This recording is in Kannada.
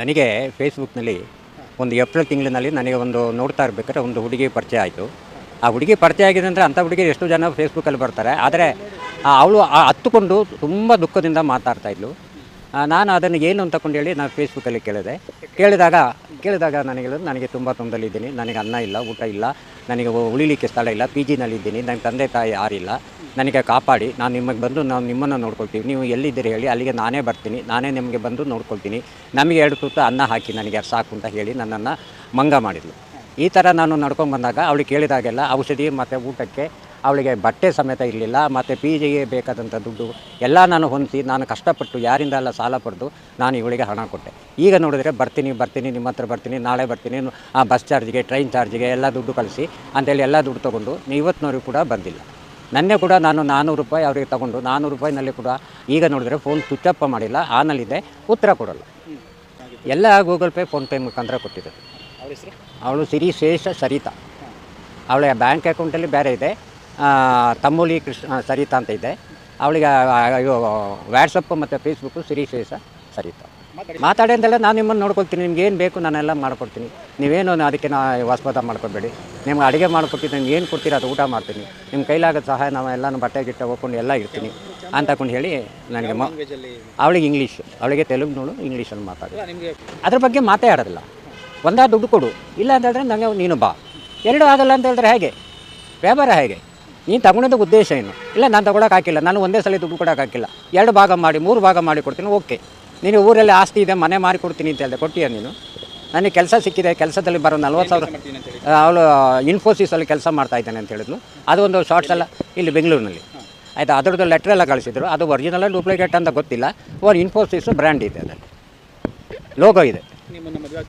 ನನಗೆ ಫೇಸ್ಬುಕ್ನಲ್ಲಿ ಒಂದು ಏಪ್ರಿಲ್ ತಿಂಗಳಿನಲ್ಲಿ ನನಗೆ ಒಂದು ನೋಡ್ತಾ ಇರ್ಬೇಕಾದ್ರೆ ಒಂದು ಹುಡುಗಿ ಪರಿಚಯ ಆಯಿತು. ಆ ಹುಡುಗಿ ಪರಿಚಯ ಆಗಿದೆ ಅಂದರೆ ಅಂಥ ಹುಡುಗಿ ಎಷ್ಟು ಜನ ಫೇಸ್ಬುಕ್ಕಲ್ಲಿ ಬರ್ತಾರೆ. ಆದರೆ ಅವಳು ಹತ್ತುಕೊಂಡು ತುಂಬ ದುಃಖದಿಂದ ಮಾತಾಡ್ತಾ ಇದ್ಲು. ನಾನು ಅದನ್ನು ಏನು ಅಂತ ಕೊಂಡು ಹೇಳಿ ನಾನು ಫೇಸ್ಬುಕ್ಕಲ್ಲಿ ಕೇಳಿದೆ. ಕೇಳಿದಾಗ ಕೇಳಿದಾಗ ನನಗೆ ನನಗೆ ತುಂಬ ತೊಂದರೆಲಿದ್ದೀನಿ. ನನಗೆ ಅನ್ನ ಇಲ್ಲ, ಊಟ ಇಲ್ಲ. ನನಗೆ ಉಳಿಲಿಕ್ಕೆ ಸ್ಥಳ ಇಲ್ಲ. ಪಿ ಜಿನಲ್ಲಿದ್ದೀನಿ. ನನ್ನ ತಂದೆ ತಾಯಿ ಯಾರಿಲ್ಲ ನನಗೆ ಕಾಪಾಡಿ. ನಾನು ನಿಮಗೆ ಬಂದು ನಾವು ನಿಮ್ಮನ್ನು ನೋಡ್ಕೊಳ್ತೀವಿ. ನೀವು ಎಲ್ಲಿದ್ದೀರಿ ಹೇಳಿ, ಅಲ್ಲಿಗೆ ನಾನೇ ಬರ್ತೀನಿ. ನಾನೇ ನಿಮಗೆ ಬಂದು ನೋಡ್ಕೊಳ್ತೀನಿ. ನಮಗೆ ಎರಡು ತುತ್ತು ಅನ್ನ ಹಾಕಿ ನನಗೆ ಸಾಕು ಅಂತ ಹೇಳಿ ನನ್ನನ್ನು ಮಂಗ ಮಾಡಿದ್ಲು. ಈ ಥರ ನಾನು ನಡ್ಕೊಂಡು ಬಂದಾಗ ಅವಳಿಗೆ ಕೇಳಿದಾಗೆಲ್ಲ ಔಷಧಿ ಮತ್ತು ಊಟಕ್ಕೆ ಅವಳಿಗೆ ಬಟ್ಟೆ ಸಮೇತ ಇರಲಿಲ್ಲ ಮತ್ತು ಪಿ ಜಿಗೆ ಬೇಕಾದಂಥ ದುಡ್ಡು ಎಲ್ಲ ನಾನು ಹೊಂದಿಸಿ ನಾನು ಕಷ್ಟಪಟ್ಟು ಯಾರಿಂದ ಎಲ್ಲ ಸಾಲ ಪಡೆದು ನಾನು ಇವಳಿಗೆ ಹಣ ಕೊಟ್ಟೆ. ಈಗ ನೋಡಿದರೆ ಬರ್ತೀನಿ ಬರ್ತೀನಿ ನಿಮ್ಮ ಹತ್ರ ಬರ್ತೀನಿ ನಾಳೆ ಬರ್ತೀನಿ ಆ ಬಸ್ ಚಾರ್ಜ್ಗೆ ಟ್ರೈನ್ ಚಾರ್ಜ್ಗೆ ಎಲ್ಲ ದುಡ್ಡು ಕಳಿಸಿ ಅಂತೇಳಿ ಎಲ್ಲ ದುಡ್ಡು ತೊಗೊಂಡು ಇವತ್ತಿನವ್ರಿಗೆ ಕೂಡ ಬಂದಿಲ್ಲ. ನನ್ನೇ ಕೂಡ ನಾನು ನಾನ್ನೂರು ರೂಪಾಯಿ ಅವರಿಗೆ ತಗೊಂಡು ನಾನ್ನೂರು ರೂಪಾಯಿನಲ್ಲಿ ಕೂಡ ಈಗ ನೋಡಿದರೆ ಫೋನ್ ಸ್ವಿಚ್ ಅಪ್ ಮಾಡಿಲ್ಲ ಆನಲ್ಲಿದೆ ಉತ್ತರ ಕೊಡಲ್ಲ. ಎಲ್ಲ ಗೂಗಲ್ ಪೇ ಫೋನ್ಪೇ ಮುಖಾಂತರ ಕೊಟ್ಟಿದ್ದೆ ಅವಳು ಸಿರಿ ಶೇಷ ಸರಿತಾ. ಅವಳ ಬ್ಯಾಂಕ್ ಅಕೌಂಟಲ್ಲಿ ಬೇರೆ ಇದೆ. ತಮ್ಮೂಲಿ ಕೃಷ್ಣ ಸರಿತಾ ಅಂತ ಇದೆ ಅವಳಿಗೆ ಇದು ವ್ಯಾಟ್ಸಪ್ ಮತ್ತು ಫೇಸ್ಬುಕ್ಕು ಸಿರಿ ಸಹ ಸರಿತಾ. ಮಾತಾಡಿ. ಅಂತೇಳಿ ನಾನು ನಿಮ್ಮನ್ನು ನೋಡ್ಕೊಳ್ತೀನಿ. ನಿಮ್ಗೆ ಏನು ಬೇಕು ನಾನೆಲ್ಲ ಮಾಡ್ಕೊಡ್ತೀನಿ. ನೀವೇನು ಅದಕ್ಕೆ ನಾ ವಾಸ್ಪದ ಮಾಡ್ಕೊಬೇಡಿ ನಿಮ್ಗೆ ಅಡುಗೆ ಮಾಡ್ಕೊಡ್ತೀನಿ ನಿಮ್ಗೆ ಏನು ಕೊಡ್ತೀರ ಅದು ಊಟ ಮಾಡ್ತೀನಿ. ನಿಮ್ಮ ಕೈಲಾಗದ ಸಹಾಯ ನಾವು ಎಲ್ಲನೂ ಬಟ್ಟೆ ಗಿಟ್ಟೆ ಹೋಗ್ಕೊಂಡು ಎಲ್ಲ ಇರ್ತೀನಿ ಅಂತಕೊಂಡು ಹೇಳಿ ನನಗೆ ಮ ಅವಳಿಗೆ ಇಂಗ್ಲೀಷ್ ಅವಳಿಗೆ ತೆಲುಗುನೋಳು ಇಂಗ್ಲೀಷಲ್ಲಿ ಮಾತಾಡಿ. ಅದ್ರ ಬಗ್ಗೆ ಮಾತೇ ಆಡೋದಿಲ್ಲ. ಒಂದಾ ದುಡ್ಡು ಕೊಡು. ಇಲ್ಲ ಅಂತ ಹೇಳಿದ್ರೆ ನನಗೆ ನೀನು ಬಾ. ಎರಡು ಆಗಲ್ಲ ಅಂತ ಹೇಳಿದ್ರೆ ಹೇಗೆ? ವ್ಯಾಪಾರ ಹೇಗೆ? ನೀನು ತಗೊಂಡಿದ್ದ ಉದ್ದೇಶ ಏನು? ಇಲ್ಲ ನಾನು ತಗೊಳಕ್ಕೆ ಹಾಕಿಲ್ಲ. ನಾನು ಒಂದೇ ಸಲ ದುಡ್ಡು ಕೊಡೋಕೆ ಹಾಕಿಲ್ಲ. ಎರಡು ಭಾಗ ಮಾಡಿ ಮೂರು ಭಾಗ ಮಾಡಿ ಕೊಡ್ತೀನಿ ಓಕೆ. ನೀನು ಊರಲ್ಲಿ ಆಸ್ತಿ ಇದೆ ಮನೆ ಮಾರಿ ಕೊಡ್ತೀನಿ ಅಂತ ಹೇಳಿದೆ. ಕೊಟ್ಟಿಯ ನೀನು? ನನಗೆ ಕೆಲಸ ಸಿಕ್ಕಿದೆ ಕೆಲಸದಲ್ಲಿ ಬರೋ ನಲ್ವತ್ತು ಸಾವಿರ ಅವಳು ಇನ್ಫೋಸಿಸಲ್ಲಿ ಕೆಲಸ ಮಾಡ್ತಾ ಇದ್ದಾನೆ ಅಂತ ಹೇಳಿದ್ಲು. ಅದು ಒಂದು ಶಾರ್ಟ್ಸ್ ಎಲ್ಲ ಇಲ್ಲಿ ಬೆಂಗಳೂರಿನಲ್ಲಿ. ಆಯಿತಾ ಅದರದ್ದು ಲೆಟ್ರ್ ಎಲ್ಲ ಕಳಿಸಿದ್ರು. ಅದು ಒರಿಜಿನಲ್ ಡೂಪ್ಲಿಕೇಟ್ ಅಂತ ಗೊತ್ತಿಲ್ಲ. ಅವ್ರ ಇನ್ಫೋಸಿಸ್ ಬ್ರ್ಯಾಂಡ್ ಇದೆ ಅದರಲ್ಲಿ. ಲೋಗೋ ಇದೆ. ನಿಮ್ಮನ್ನ ಮದುವೆ